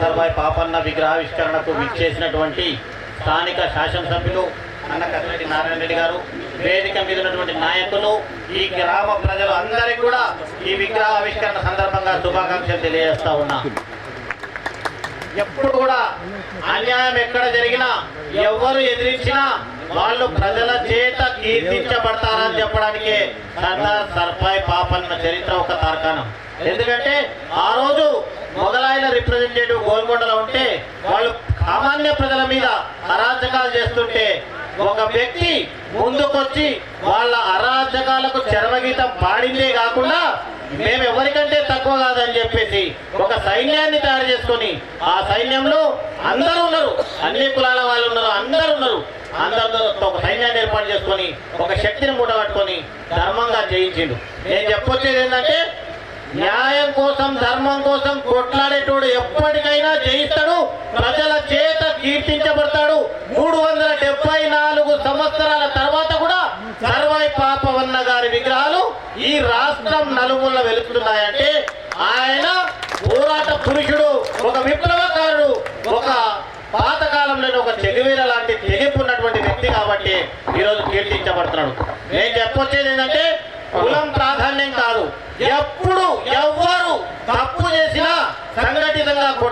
సర్వాయి పాపన్న విగ్రహావిష్కరణకు విచ్చేసినటువంటి స్థానిక శాసనసభ్యులు అన్న కసిరెడ్డి నారాయణ రెడ్డి గారు వేదిక మీద ఉన్నటువంటి నాయకులు ఈ గ్రామ ప్రజలు అందరికీ కూడా ఈ విగ్రహ ఆవిష్కరణ సందర్భంగా శుభాకాంక్షలు తెలియజేస్తా ఉన్నా. ఎప్పుడు కూడా అన్యాయం ఎక్కడ జరిగినా ఎవరు ఎదిరించినా వాళ్ళు ప్రజల చేత కీర్తించబడతారని చెప్పడానికి సర్దార్ సర్పాయ్ పాపన్న చరిత్ర ఒక తార్కాణం. ఎందుకంటే ఆ రోజు మొదలైన రిప్రజెంటేటివ్ గోల్కొండలో ఉంటే వాళ్ళు సామాన్య ప్రజల మీద అరాచకాలు చేస్తుంటే ఒక వ్యక్తి ముందుకొచ్చి వాళ్ళ అరాచకాలకు చరమగీతం పాడిందే కాకుండా మేము ఎవరికంటే తక్కువ కాదని చెప్పేసి ఒక సైన్యాన్ని తయారు చేసుకొని ఆ సైన్యంలో అందరూ ఉన్నారు. అన్ని కులాల వాళ్ళు ఉన్నారు. అందరూ ఉన్నారు. అందరితో ఒక సైన్యాన్ని ఏర్పాటు చేసుకొని ఒక శక్తిని మూటగట్టుకొని ధర్మంగా జయించిండు. నేను చెప్పొచ్చేది ఏంటంటే న్యాయం కోసం ధర్మం కోసం ఎప్పటికైనా జయిస్తాడు. ప్రజల చేత కీర్తించబడతాడు. మూడు వందల డెబ్బై నాలుగు సంవత్సరాల తర్వాత కూడా సర్వాయి పాపవన్న గారి విగ్రహాలు ఈ రాష్ట్రం నలుమూల వెలుస్తున్నాయంటే ఆయన పోరాట పురుషుడు ఒక విప్లవకారుడు ఒక పాతకాలంలో ఒక చెగువీర లాంటి తెగింపు ఉన్నటువంటి వ్యక్తి కాబట్టి ఈరోజు కీర్తించబడుతున్నాడు. నేను చెప్పొచ్చేది ఏంటంటే కులం ప్రాధాన్యం కాదు. ఎప్పుడు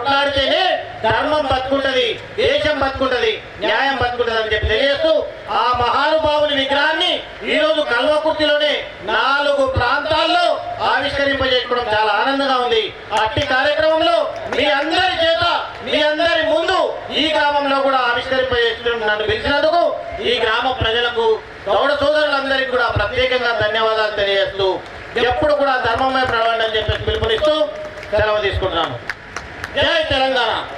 కొట్లాడితేనే ధర్మం బతుకుంటది దేశం బతుకుంటది న్యాయం బతుకుంటది అని చెప్పి తెలియజేస్తూ ఆ మహానుభావుని విగ్రహాన్ని ఈరోజు కల్వకుర్తిలోనే నాలుగు ప్రాంతాల్లో ఆవిష్కరింపజేసుకోవడం చాలా ఆనందంగా ఉంది. అట్టి కార్యక్రమంలో మీ అందరి చేత మీ అందరి ముందు ఈ గ్రామంలో కూడా ఆవిష్కరింపజేసుకోవడం నన్ను పిలిచినందుకు ఈ గ్రామ ప్రజలకు గౌడ సోదరులందరికీ కూడా ప్రత్యేకంగా ధన్యవాదాలు తెలియజేస్తూ ఎప్పుడు కూడా ధర్మమే ప్రవాణి అని చెప్పేసి పిలుపునిస్తూ సెలవు తీసుకుంటున్నాను. జై తెలంగాణ